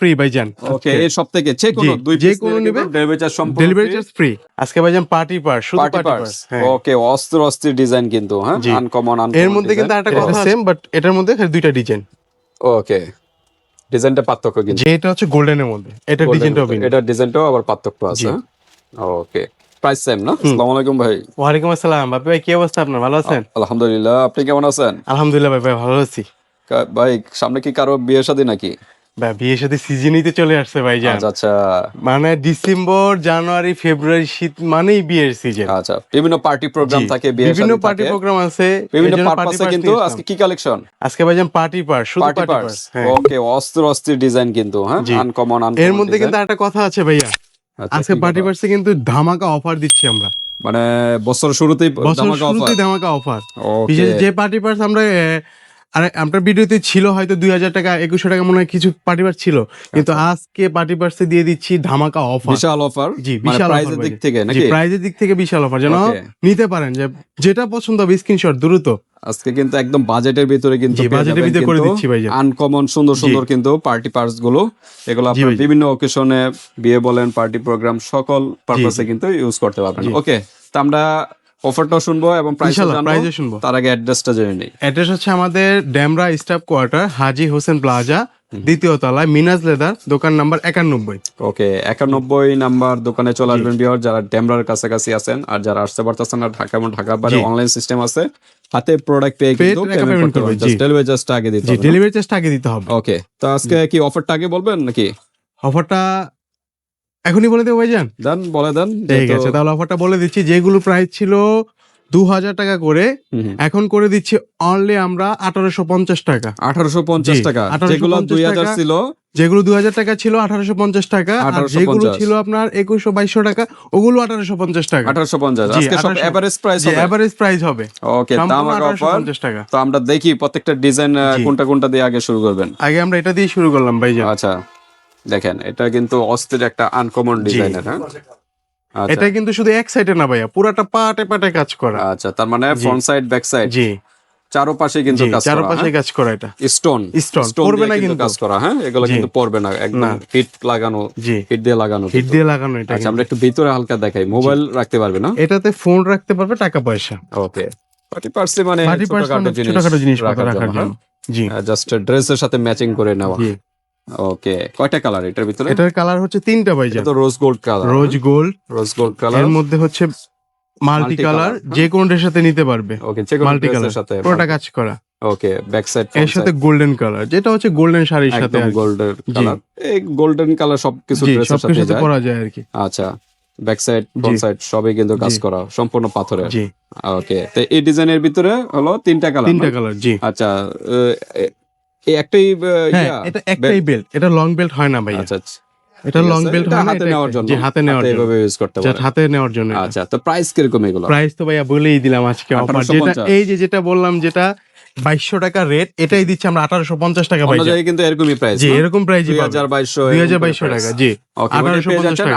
Free ভাইজান ওকে এই সব থেকে যে কোনো দুই যে piece কোনো নিলে ডেলিভারি চার্জ সম্পূর্ণ ডেলিভারি চার্জ ফ্রি আজকে ভাইজান পার্টি পার শুধু পার্টি পার ওকে অস্ত্র ডিজাইন কিন্তু হ্যাঁ? জি। আনকমন এর মধ্যে কিন্তু একটা কথা সেম বাট এটার মধ্যে দুইটা ডিজাইন ওকে ডিজাইনটা পার্থক্য কিন্তু। যে এটা হচ্ছে গোল্ডেনের মধ্যে। এটা ডিজাইনটাও ভিন্ন। এটা ডিজাইনটাও আবার পার্থক্য আছে ওকে প্রাইস সেম না? আসসালামু আলাইকুম ভাই। ওয়ালাইকুম আসসালাম। বাপি ভাই কি অবস্থা আপনার? ভালো আছেন? আলহামদুলিল্লাহ আপনি কেমন আছেন? আলহামদুলিল্লাহ ভাই ভাই ভালো আছি। ভাই সামনে কি কারও বিয়ে শাদী নাকি? ভাই বিয়ের সাথে সিজনই চলে আসছে ভাইজান। আচ্ছা আচ্ছা। মানে ডিসেম্বর জানুয়ারি ফেব্রুয়ারি শীত মানেই বিয়ের সিজন আচ্ছা বিভিন্ন পার্টি প্রোগ্রাম থাকে বিয়ে বিভিন্ন পার্টি প্রোগ্রাম আছে বিভিন্ন পারপাসে কিন্তু আজকে কি কালেকশন আজকে ভাইজান পার্টি পার শুধু পার্টি পার ওকে অস্ত্র অস্থির ডিজাইন কিন্তু হ্যাঁ? জি। আনকমন এর মধ্যে কিন্তু একটা কথা আছে ভাইয়া। আচ্ছা, আজকে পার্টি পার্সে কিন্তু ধামাকা অফার দিচ্ছি আমরা। মানে বছর শুরুতেই বছর ধামাকা অফার বিশেষ যে পার্টি পার্স আমরা আরে আপনার ভিডিওতে ছিল হয়তো দুই হাজার টাকা একুশশো টাকা মনে হয় কিছু পার্টি পার্স ছিল কিন্তু আজকে পার্টি পার্সে দিয়ে দিচ্ছি ধামাকা অফার বিশাল অফার জি মানে বিশাল প্রাইজের দিক থেকে নাকি? প্রাইজের দিক থেকে বিশাল অফার যেন নিতে পারেন যে যেটা পছন্দ হবে স্ক্রিনশট দ্রুত। আজকে কিন্তু একদম বাজেটের ভিতরে কিন্তু জি, বাজেটের ভিতরে করে দিচ্ছি ভাইজান। আনকমন সুন্দর সুন্দর কিন্তু পার্টি পার্টসগুলো। এগুলো আপনার ভাইজান। বিভিন্ন অকেশনে বিয়ে বলেন পার্টি প্রোগ্রাম সকল পারপাসে কিন্তু ইউজ করতে পারবেন। ওকে তো আমরা অফারটাও শুনব এবং প্রাইস শুনব। তার আগে অ্যাড্রেসটা জেনে নিই। অ্যাড্রেস হচ্ছে আমাদের Demra staff quarter Haji Hossain plaza দ্বিতীয় তলায় মিনাজ লেদার দোকান নাম্বার একানব্বই। ওকে একানব্বই নাম্বার দোকানে চলে আসবেন বিহার যারা ডেমরার কাছাকাছি আছেন আর যারা আসতে পারতেছেন না ঢাকা এবং ঢাকার বাইরে অনলাইন সিস্টেম আছে হাতে প্রোডাক্ট পেয়ে কিন্তু পেমেন্ট করতে করবে, ডেলিভারি চার্জটা আগে দিতে হবে ডেলিভারি চার্জটা আগে দিতে হবে। ওকে তো আজকে কি অফারটা আগে বলবেন নাকি? অফারটা এখনই বলে দেবো ভাইজান? দেন বলে দেন ঠিক আছে তাহলে অফারটা বলে দিচ্ছি। যেগুলো প্রাইস ছিল দু হাজার টাকা করে। এখন করে দিচ্ছি অনলি আমরা আঠারোশো পঞ্চাশ টাকা। আঠারোশো পঞ্চাশ টাকা। 1850 যেগুলো দুই হাজার। ছিল। যেগুলো দু হাজার টাকা ছিল আঠারোশো পঞ্চাশ টাকা আর 1850 যেগুলো ছিল আপনার একুশশো বাইশশো টাকা ওগুলো আঠারোশো পঞ্চাশ টাকা। আঠারোশো পঞ্চাশ। আজকে সব এভারেজ প্রাইস এভারেজ প্রাইস হবে। ওকে পঞ্চাশ টাকা। তো আমরা দেখি প্রত্যেকটা ডিজাইন। কোনটা কোনটা দিয়ে আগে শুরু করবেন। আগে আমরা এটা দিয়ে শুরু করলাম ভাইজান। আচ্ছা। দেখেন এটা কিন্তু অস্থির একটা আনকমন ডিজাইনের হ্যাঁ? আচ্ছা। এটা কিন্তু শুধু এক সাইডে না ভাইয়া পুরাটা পাটে পাটে কাজ করা। আচ্ছা তার মানে ফ্রন্ট সাইড ব্যাক সাইড জি। চারোপাশে কিন্তু কাজ করা চারপাশে কাজ করা এটা। স্টোন Stone, পড়বে না কিন্তু। কাজ করা হ্যাঁ? এগুলো কিন্তু পড়বে না একদম। হিট লাগানো জি। হিট দিয়ে লাগানো হিট দিয়ে লাগানো এটা আচ্ছা আমরা একটু ভিতরে হালকা দেখাই মোবাইল রাখতে পারবে না? এটাতে ফোন রাখতে পারবে টাকা পয়সা। ওকে পার্টি পার্সে মানে পার্টি ছোটখাটো জিনিস রাখার জন্য, জন্য। জি। জাস্ট ড্রেসের সাথে ম্যাচিং করে নেওয়া। ওকে কয়টা কালার এটার ভিতরে? এটার কালার হচ্ছে তিনটা ভাইজান তো rose gold colour rose gold rose gold কালারের মধ্যে হচ্ছে মাল্টি কালার যে কোনো ড্রেসের সাথে নিতে পারবে। ওকে যে মাল্টি কালার সাথে। পুরোটা কাজ করা। ওকে ব্যাক সাইড এর সাথে গোল্ডেন কালার যেটা হচ্ছে গোল্ডেন শাড়ির সাথে জি। কালার এই গোল্ডেন কালার সবকিছু ড্রেসের সাথে যায়। করা যায় আর কি। আচ্ছা ব্যাক সাইড ফ্রন্ট সাইড সবই কিন্তু কাজ করা সম্পূর্ণ পাথরের জি। ওকে তো এই ডিজাইনের ভিতরে হলো তিনটা কালার তিনটা কালার জি। আচ্ছা এই একটাই হ্যাঁ এটা একটাই বেল্ট এটা লং বেল্ট হয় না ভাইয়া। আচ্ছা আচ্ছা, এটা লং বেল্ট হাতে নেওয়ার জন্য। হাতে নেওয়ার জন্য। এভাবে ইউজ করতে পারে হাতে নেওয়ার জন্য। আচ্ছা তো প্রাইস কীরকম এগুলো? প্রাইস তো ভাইয়া বলেই দিলাম আজকে অফার যেটা এই যে যেটা বললাম যেটা বাইশশো টাকা রেট এটাই দিচ্ছি আমরা আঠারোশো পঞ্চাশ টাকা ভাইজান কিন্তু এরকমই প্রাইস জি এরকম প্রাইস দুই হাজার বাইশশো দুই হাজার বাইশশো টাকা জি। আঠারোশো পঞ্চাশ টাকা।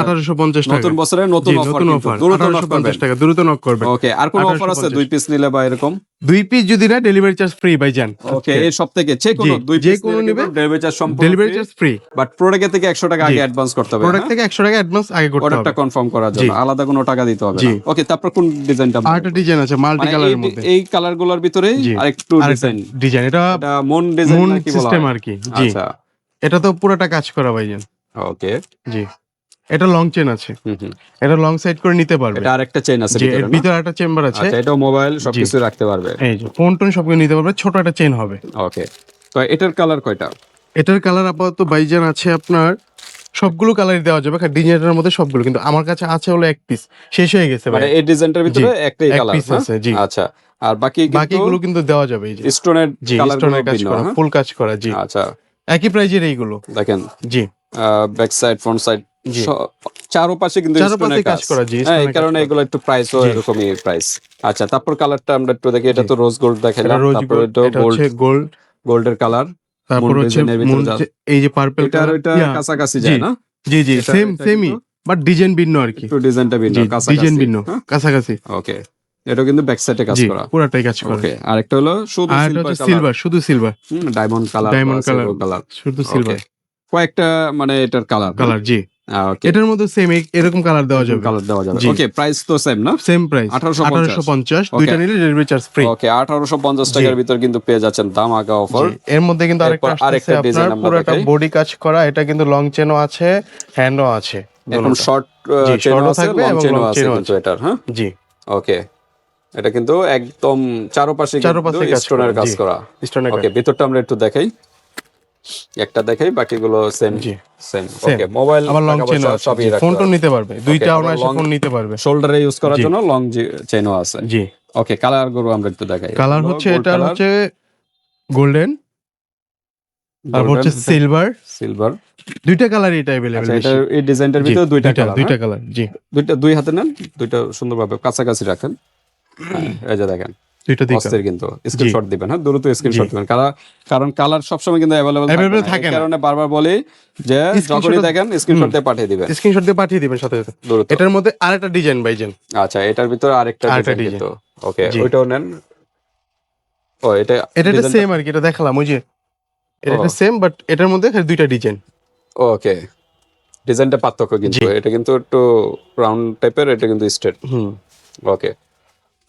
আঠারোশো পঞ্চাশ। টাকা। নতুন বছরের নতুন অফার নতুন অফার দ্রুত পঞ্চাশ টাকা দ্রুত নক করবেন। ওকে আর কোন অফার আছে? দুই পিস নিলে বা এরকম? দুই পিস যদি না ডেলিভারি চার্জ ফ্রি ভাইজান ওকে এই সব থেকে যে কোনো দুই যে কোনো নিবে, ডেলিভারি চার্জ সম্পূর্ণ delivery charge free but product থেকে 100 টাকা আগে অ্যাডভান্স করতে হবে প্রোডাক্ট থেকে একশো টাকা অ্যাডভান্স আগে করতে অর্ডারটা হবে। কনফার্ম করার জন্য। আলাদা কোনো টাকা দিতে হবে না। ওকে তারপর কোন ডিজাইনটা আর একটা ডিজাইন আছে মাল্টি মানে কালারের এই- মধ্যে। এই কালারগুলোর ভিতরে আরেকটু ডিজাইন ডিজাইন এটা মন ডিজাইন নাকি বলা সিস্টেম হয়? আর কি। জি। আচ্ছা। এটা তো পুরোটা কাজ করা ভাইজান ওকে জি। এটা লং চেন আছে। এটা লং সাইড করে নিতে পারবে। এটা আরেকটা চেইন আছে ভিতরে? ভিতরে একটা চেম্বার আছে। আচ্ছা এটাও মোবাইল সবকিছু রাখতে পারবে। এই যে ফোন টোন সবকিছু নিতে পারবে ছোট একটা চেন হবে। ওকে তো এটার কালার কয়টা? এটার কালার আপাতত বাইজান আছে আপনার সবগুলো কালার দেওয়া যাবে ডিজাইনের মধ্যে সবগুলো। কিন্তু আমার কাছে আছে হলো এক পিস শেষ হয়ে গেছে মানে এই ডিজাইনটার ভিতরে একটাই কালার piece আছে, জি। আচ্ছা আর বাকি বাকিগুলো কিন্তু দেওয়া যাবে এই যে। স্টোনের কালার স্টোনের কাজ করা ফুল কাজ করা জি। আচ্ছা। একই প্রাইজের এইগুলো। দেখেন জি। Back side front side. চারোপাশে কিন্তু চারপাশে কাজ করা, জি, হ্যাঁ কারণে এগুলো একটু প্রাইসও জি। এরকমই প্রাইস আচ্ছা তারপর কালারটা আমরা একটু দেখি। এটা তো রোজ গোল্ড দেখালাম। তারপর এটা গোল্ড গোল্ড গোল্ডের কালার তারপর হচ্ছে এই যে পার্পল এটা কাছাকাছি যায় না? জি জি সেম সেমই বাট ডিজাইন ভিন্ন আর কি। একটু ডিজাইনটা ভিন্ন কাছাকাছি। ডিজাইন ভিন্ন কাছাকাছি। ওকে এটা কিন্তু ব্যাক সাইডে কাজ করা। পুরাটাই কাজ করা। ওকে আরেকটা হলো শুধু আর সিলভার শুধু silver diamond colour colour। Colour শুধু সিলভার কয়েকটা মানে এটার কালার কালার জি। এটার মধ্যে সেম এরকম কালার দেওয়া যাবে। কালার দেওয়া যাবে। ওকে প্রাইস তো সেম না? সেম প্রাইস 1850 দুইটা নিলে ডেলিভারি চার্জ ফ্রি ওকে আঠারোশো পঞ্চাশ টাকার ভিতর কিন্তু পেয়ে যাচ্ছেন দাম আগা অফার এর মধ্যে কিন্তু আরেকটা আরেকটা আপনার আমরা পুরোটা। বডি কাজ করা এটা কিন্তু লং চেনও আছে হ্যান্ডও আছে। দুটোটা। শর্ট চেনও ও আছে লং চেনও আছে কিন্তু এটার হ্যাঁ? জি। ওকে এটা কিন্তু একদম চারপাশে চারপাশে স্টোনের কাজ করা। ওকে ভিতরটা আমরা একটু দেখাই। একটা দেখাই বাকিগুলো সেম জি। সেম ওকে মোবাইল আবার লং চেনও সবই ফোন টোন নিতে পারবে দুইটা আবার অনায়াসে long- ফোন নিতে পারবে শোল্ডারে ইউজ করার জন্য লং চেনও আছে জি ওকে কালার গুলো আমরা একটু দেখাই কালার হচ্ছে এটার হচ্ছে গোল্ডেন তারপর হচ্ছে সিলভার সিলভার দুইটা কালার এটা अवेलेबल আচ্ছা এটা এই ডিজাইনটার ভিতরে দুইটা কালার দুইটা কালার জি দুইটা দুই হাতে নেন দুইটা সুন্দরভাবে কাছাকাছি রাখেন হ্যাঁ, এই যে দেখেন দুইটা দিকে অস্থির কিন্তু স্ক্রিনশট দিবেন হ্যাঁ দ্রুত স্ক্রিনশট দিবেন। কারণ কারণ কালার সবসময় কিন্তু অ্যাভেলেবল থাকে না। কারণে বারবার বলি যে যখনই দেখেন স্ক্রিনশট দিয়ে পাঠিয়ে দিবেন। স্ক্রিনশট দিয়ে পাঠিয়ে দিবেন সাথে সাথে। এটার মধ্যে আরেকটা ডিজাইন বাইজেন আচ্ছা এটার ভিতরে আরেকটা আরেকটা ডিজাইন design। ওকে ওইটাও নেন। ও এটা এটা সেম আর কি এটা দেখালাম ওই যে। এটা সেম বাট এটার মধ্যে দুইটা ডিজাইন ওকে ডিজাইনটা পার্থক্য কিন্তু। এটা কিন্তু একটু রাউন্ড টাইপের এটা কিন্তু স্ট্রেট হুম। ওকে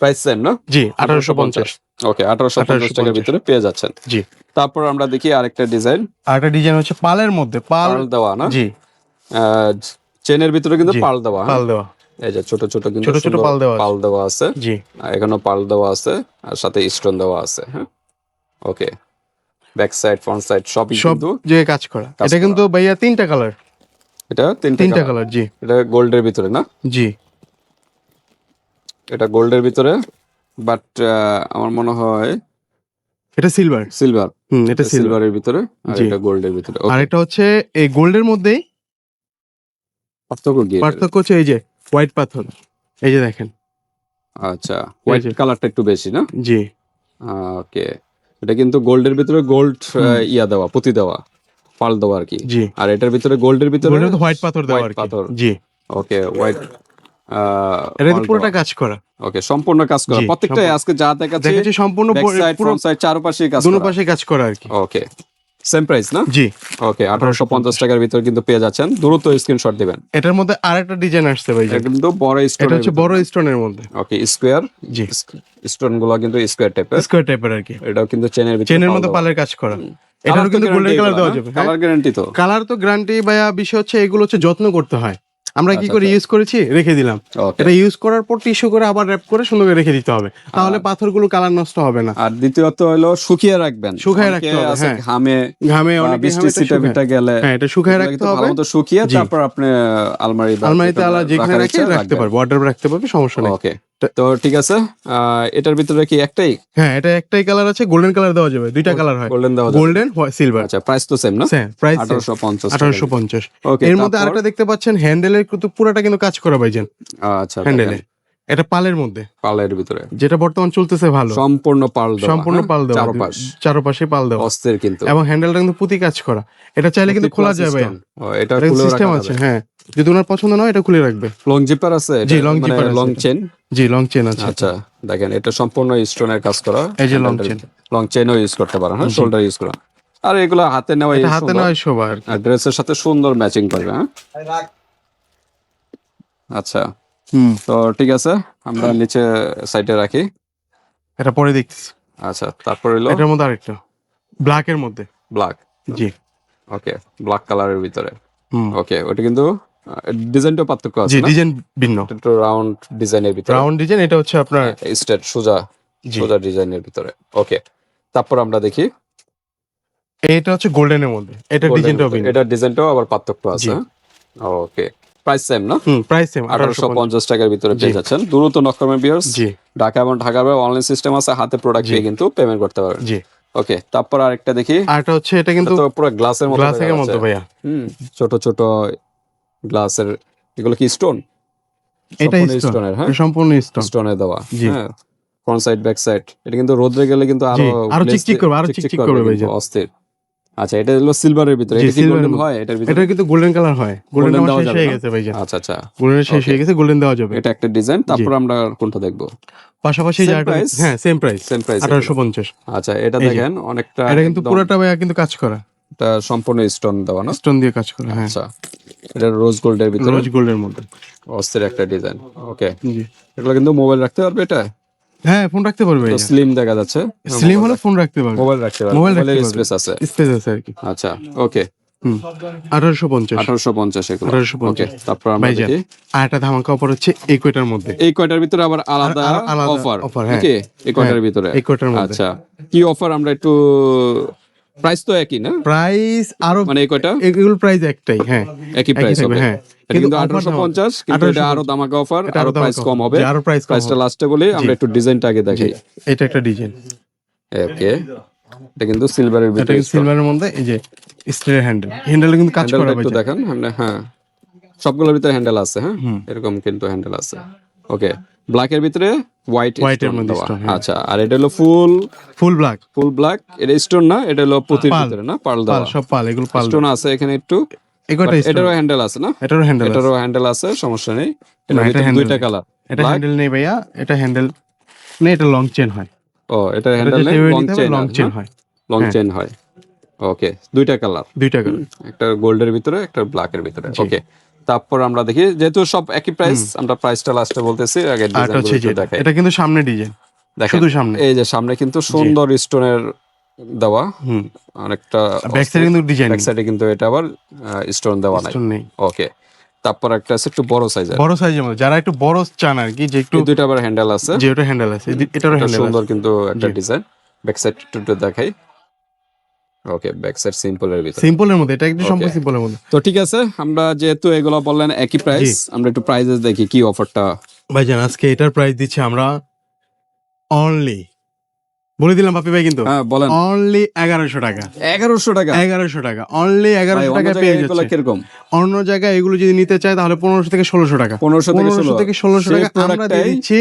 প্রাইস সেম না? জি আঠারোশো পঞ্চাশ। ওকে আঠারোশো পঞ্চাশ টাকার ভিতরে পেয়ে যাচ্ছেন। জি। তারপর আমরা দেখি আরেকটা ডিজাইন। আর একটা ডিজাইন হচ্ছে পালের মধ্যে পাল দেওয়া না? জি। চেনের ভিতরে কিন্তু জি। পার্ল দেওয়া? পাল দেওয়া। এই যে ছোট ছোট কিন্তু ছোট ছোট পাল দেওয়া আছে। পাল দেওয়া আছে। জি। এখানেও পাল দেওয়া আছে আর সাথে স্টোন দেওয়া আছে হ্যাঁ? Okay. Back side front side সবই সব কিন্তু যে কাজ করা। এটা কিন্তু ভাইয়া তিনটা কালার। এটা তিনটা কালার জি। এটা গোল্ডের ভিতরে না? জি। এটা গোল্ডের ভিতরে বাট আমার মনে হয় এটা সিলভার সিলভার হুম এটা সিলভার সিলভারের ভিতরে আর। এটা গোল্ডের ভিতরে। আর এটা হচ্ছে এই গোল্ডের মধ্যেই পার্থক্য কি পার্থক্য হচ্ছে এই যে হোয়াইট পাথর। এই যে দেখেন। আচ্ছা হোয়াইট কালারটা একটু বেশি না? জি। ওকে এটা কিন্তু গোল্ডের ভিতরে গোল্ড ইয়া দেওয়া পুঁতি দেওয়া পাল দেওয়া আর কি। জি। আর এটার ভিতরে গোল্ডের ভিতরে হোয়াইট পাথর দেওয়া আর কি। পাথর। জি। ওকে হোয়াইট এটা পুরোটা কাজ করা। ওকে সম্পূর্ণ কাজ করা। সম্পূর্ণ। আজকে যা দেখাচ্ছি দেখাচ্ছি সম্পূর্ণ পুরো সাইড চারপাশে কাজ দুনো পাশে কাজ করা আর কি। ওকে সেম প্রাইস না? জি। ওকে আঠারোশো পঞ্চাশ টাকার ভিতর কিন্তু পেয়ে যাচ্ছেন। দ্রুত স্ক্রিনশট দিবেন। এটার মধ্যে আরেকটা ডিজাইন আসছে ভাই কিন্তু বড় এটা হচ্ছে বড় স্টোনের মধ্যে। ওকে স্কোয়ার জি। স্টোনগুলো কিন্তু স্কোয়ার টাইপের স্কোয়ার টাইপের আর কি। এটাও কিন্তু চেনের ভিতরে চেনের মধ্যে পালের কাজ করা। এটারও কিন্তু গোল্ডেন কালার দেওয়া যাবে। কালার গ্যারান্টি তো। কালার তো গ্যারান্টি ভাইয়া বিষয় হচ্ছে এগুলো হচ্ছে যত্ন করতে হয়। আমরা কি আচ্ছা, করে আচ্ছা। ইউজ করেছি? রেখে দিলাম। এটা ইউজ করার পর টিস্যু করে আবার র্যাপ করে সুন্দর করে রেখে দিতে হবে। তাহলে পাথরগুলো কালার নষ্ট হবে না। আর দ্বিতীয়ত হলো শুকিয়ে রাখবেন। শুকিয়ে রাখতে হবে, হ্যাঁ। ঘামে ঘামে অনেক বৃষ্টি সিটা ভিটা গেলে হ্যাঁ এটা শুকিয়ে রাখতে হবে। ভালো শুকিয়ে তারপর আপনি আলমারি আলমারিতে আলাদা আলা যেখানে রাখার রাখতে পারবে। অর্ডার রাখতে পারবে সমস্যা নেই। ওকে তো ঠিক আছে আহ, এটার ভিতরে কি একটাই? হ্যাঁ এটা একটাই কালার আছে গোল্ডেন কালার দেওয়া যাবে দুইটা কালার হয়। গোল্ডেন দেওয়া গোল্ডেন সিলভার আচ্ছা প্রাইস তো সেম না? হ্যাঁ প্রাইস আঠারোশো পঞ্চাশ আঠারোশো পঞ্চাশ। ওকে এর মধ্যে আরেকটা দেখতে পাচ্ছেন হ্যান্ডেলের কিন্তু পুরোটা কিন্তু কাজ করা ভাইজান। আচ্ছা হ্যান্ডেলে এটা পালের মধ্যে? পালের ভিতরে। যেটা বর্তমান চলতেছে ভালো। সম্পূর্ণ পাল সম্পূর্ণ হ্যাঁ? পাল দেওয়া। চারপাশ। চারপাশে পাল দেওয়া। অস্থির কিন্তু। এবং হ্যান্ডেলটা কিন্তু পুঁতি কাজ করা। এটা চাইলে কিন্তু খোলা যায় ভাই ও, এটা সিস্টেম আছে হ্যাঁ। যদি ওনার পছন্দ না এটা খুলে রাখবে। লং জিপার আছে? জি, zipper আছে। লং চেন জি লং চেন আছে। আচ্ছা দেখেন এটা সম্পূর্ণ স্টোনের কাজ করা। এই যে long chain। লং চেনও ইউজ করতে পারেন হ্যাঁ শোল্ডার ইউজ করা। আর এগুলো হাতে নেওয়া হাতে সবার আর ড্রেসের সাথে সুন্দর ম্যাচিং করবে হ্যাঁ? আচ্ছা। তো ঠিক আছে আমরা নিচে সাইডে রাখি। এটা পরে দেখতেছি। আচ্ছা তারপর হলো এটার মধ্যে আরেকটা। ব্ল্যাক এর মধ্যে। ব্ল্যাক জি। ওকে ব্ল্যাক কালারের ভিতরে। ওকে ওটা কিন্তু ডিজাইনটা পার্থক্য আছে না? ডিজাইন ভিন্ন। এটা একটু রাউন্ড ডিজাইনের ভিতরে। রাউন্ড ডিজাইন এটা হচ্ছে আপনার স্ট্রেট সোজা জি। সোজা ডিজাইনের ভিতরে। ওকে তারপর আমরা দেখি। এটা হচ্ছে গোল্ডেনের মধ্যে। এটা ডিজাইনটাও ভিন্ন। এটা ডিজাইনটাও আবার পার্থক্য আছে জি। ওকে প্রাইস সেম না হুম প্রাইস সেম আঠারোশো পঞ্চাশ। টাকার ভিতরে পেয়ে যাচ্ছেন। দ্রুত জি। ঢাকা এবং ঢাকার অনলাইন সিস্টেম আছে হাতে প্রোডাক্ট। পেয়ে কিন্তু পেমেন্ট করতে পারবেন। জি। ওকে তারপর আরেকটা দেখি। আর এটা হচ্ছে এটা কিন্তু পুরো গ্লাসের মতো গ্লাসের মতো ভাইয়া। হুম ছোট ছোট গ্লাসের এগুলো কি স্টোন এটা স্টোনের হ্যাঁ? সম্পূর্ণ স্টোন স্টোনে দেওয়া। হ্যাঁ। ফ্রন্ট সাইড ব্যাক সাইড এটা কিন্তু রোদ্রে গেলে কিন্তু আরও আরও চিকচিক করবে, আরও চিকচিক করবে কিন্তু, অস্থির। আচ্ছা এটা হলো সিলভারের ভিতরে। এটা কি গোল্ডেন হয়? এটার ভিতরে? এটা কিন্তু গোল্ডেন কালার হয়। গোল্ডেন দেওয়া যাবে হয়ে গেছে আচ্ছা আচ্ছা। গোল্ডেন শেষ হয়ে গেছে গোল্ডেন দেওয়া যাবে। এটা একটা ডিজাইন তারপর আমরা কোনটা দেখব। পাশাপাশি যা হ্যাঁ সেম প্রাইস সেম প্রাইস আঠারোশো পঞ্চাশ। আচ্ছা এটা দেখেন অনেকটা এটা কিন্তু পুরোটা ভাইয়া কিন্তু কাজ করা। এটা সম্পূর্ণ স্টোন দেওয়া না? স্টোন দিয়ে কাজ করে হ্যাঁ। আচ্ছা এটা রোজ গোল্ডের ভিতরে? রোজ গোল্ডের মধ্যে। অস্থির একটা ডিজাইন ওকে জি। এগুলো কিন্তু মোবাইল রাখতে পারবে এটা? হ্যাঁ ফোন রাখতে পারবে তো স্লিম দেখা যাচ্ছে? স্লিম হলে ফোন রাখতে পারবে। মোবাইল রাখতে পারবে মোবাইল রাখতে স্পেস আছে। স্পেস আছে আর কি। আচ্ছা ওকে আঠারোশো পঞ্চাশ। আঠারোশো পঞ্চাশ এগুলো। 1850 ওকে তারপর আমরা দেখি। আর একটা ধামাকা অফার হচ্ছে এই কয়টার মধ্যে? এই কয়টার ভিতরে আবার আলাদা অফার হ্যাঁ। এই কয়টার হ্যাঁ, ভিতরে? এই কয়টার আচ্ছা কি অফার আমরা একটু প্রাইস তো একই না? প্রাইস আরও মানে কয়টা? এগুলো প্রাইস একটাই হ্যাঁ। একই প্রাইস হবে হ্যাঁ। কিন্তু আঠারোশো পঞ্চাশ কিন্তু এটা আরও দামাকা অফার আরও প্রাইস কম হবে। আরও কম প্রাইসটা লাস্টে বলি আমরা একটু ডিজাইনটা আগে দেখি এটা একটা ডিজাইন ওকে এটা কিন্তু সিলভারের এটা ভিতরে সিলভারের মধ্যে এই যে স্টিলের হ্যান্ডেল হ্যান্ডেলে কিন্তু কাজ করা একটু। দেখান হ্যাঁ। সবগুলোর ভিতরে হ্যান্ডেল আছে হ্যাঁ? এরকম কিন্তু হ্যান্ডেল আছে। ওকে ব্ল্যাকের ভিতরে হোয়াইট এর মধ্যে হ্যাঁ। আচ্ছা আর এটা হলো full full black. Full black. এটা স্টোন না এটা হলো পুঁতির ভিতরে না পাল দেওয়া। সব পাল এগুলো পাল। স্টোন আছে এখানে একটু? এটারও হ্যান্ডেল আছে না? এটারও হ্যান্ডেল এটারও হ্যান্ডেল আছে সমস্যা নেই। এটা দুইটা কালার এটা হ্যান্ডেল নেই ভাইয়া এটা হ্যান্ডেল না এটা লং চেন হয়। ও এটা হ্যান্ডেল নেই লং চেন লং চেন হয় লং হ্যাঁ। চেন হয়। ওকে দুইটা কালার দুইটা করে একটা গোল্ডের ভিতরে একটা ব্ল্যাকের ভিতরে। ওকে তারপর আমরা দেখি যেহেতু সব একই প্রাইস আমরা প্রাইসটা লাস্টে বলতেছি আগে এটা দেখাই কিন্তু সামনে ডিজাইন শুধু সামনে। এই যে সামনে কিন্তু সুন্দর স্টোনের দেওয়া হুম। অনেকটা ব্যাক সাইডে কিন্তু ডিজাইন ব্যাক সাইডে কিন্তু এটা আবার স্টোন দেওয়া নাই। ওকে তারপর একটা আছে একটু বড় সাইজের বড় সাইজের মধ্যে যারা একটু বড় চান আর কি যে একটু দুইটা আবার হ্যান্ডেল আছে। যে ওটা হ্যান্ডেল আছে। এটারও এটা হ্যান্ডেল সুন্দর কিন্তু একটা ডিজাইন ব্যাক সাইড একটু দেখাই। ওকে ব্যাক সাইড সিম্পলের ভিতরে। সিম্পলের মধ্যে এটা একটু সম্পূর্ণ সিম্পলের মধ্যে। তো ঠিক আছে আমরা যেহেতু এগুলো বললেন একই প্রাইস আমরা একটু প্রাইজেস দেখি কি অফারটা ভাইজান আজকে এটার প্রাইস দিচ্ছি আমরা অনলি বলে দিলাম বাপি ভাই কিন্তু? হ্যাঁ বলেন। অনলি এগারোশো টাকা। এগারোশো টাকা? এগারোশো টাকা। অনলি এগারোশো অন্য টাকা জায়গায় পেয়ে যাচ্ছে। কীরকম? অন্য জায়গায় এগুলো যদি নিতে চায় তাহলে পনেরোশো থেকে ষোলোশো টাকা। পনেরোশো থেকে পনেরোশো ষোলো। থেকে ষোলোশো টাকা আমরা দিয়ে দিচ্ছি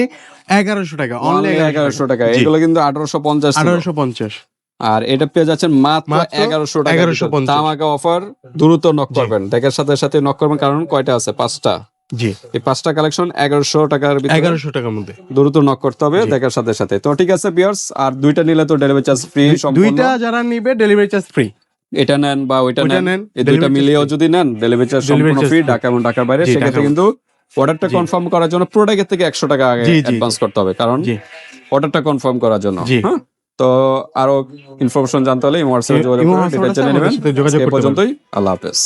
এগারোশো টাকা। অনলি এগারোশো টাকা। এগুলো কিন্তু আঠারোশো পঞ্চাশ। আঠারোশো পঞ্চাশ। আর এটা পেয়ে যাচ্ছেন মাত্র এগারোশো টাকা 1150 তামাকা অফার দ্রুত নক করবেন। দেখার সাথে সাথে নক করবেন কারণ কয়টা আছে? পাঁচটা। জি। এই পাঁচটা কালেকশন এগারোশো টাকার এগারোশো টাকার মধ্যে। দ্রুত নক করতে হবে দেখার সাথে সাথে। তো ঠিক আছে বিয়ার্স আর দুইটা নিলে তো ডেলিভারি চার্জ ফ্রি দুইটা যারা নিবে ডেলিভারি চার্জ ফ্রি এটা নেন বা ওইটা নেন। এই দুইটা মিলিয়েও যদি নেন ডেলিভারি চার্জ সম্পূর্ণ ফ্রি। ঢাকা এবং ঢাকার বাইরে। সেক্ষেত্রে কিন্তু অর্ডারটা কনফার্ম করার জন্য প্রোডাক্টের থেকে একশো টাকা আগে অ্যাডভান্স করতে হবে কারণ অর্ডারটা কনফার্ম করার জন্য। হ্যাঁ? তো আরও ইনফরমেশন জানতে হলে হোয়াটসঅ্যাপে যোগাযোগ করে ডিটেইলস জেনে নেবেন। পর্যন্তই আল্লাহ হাফেজ।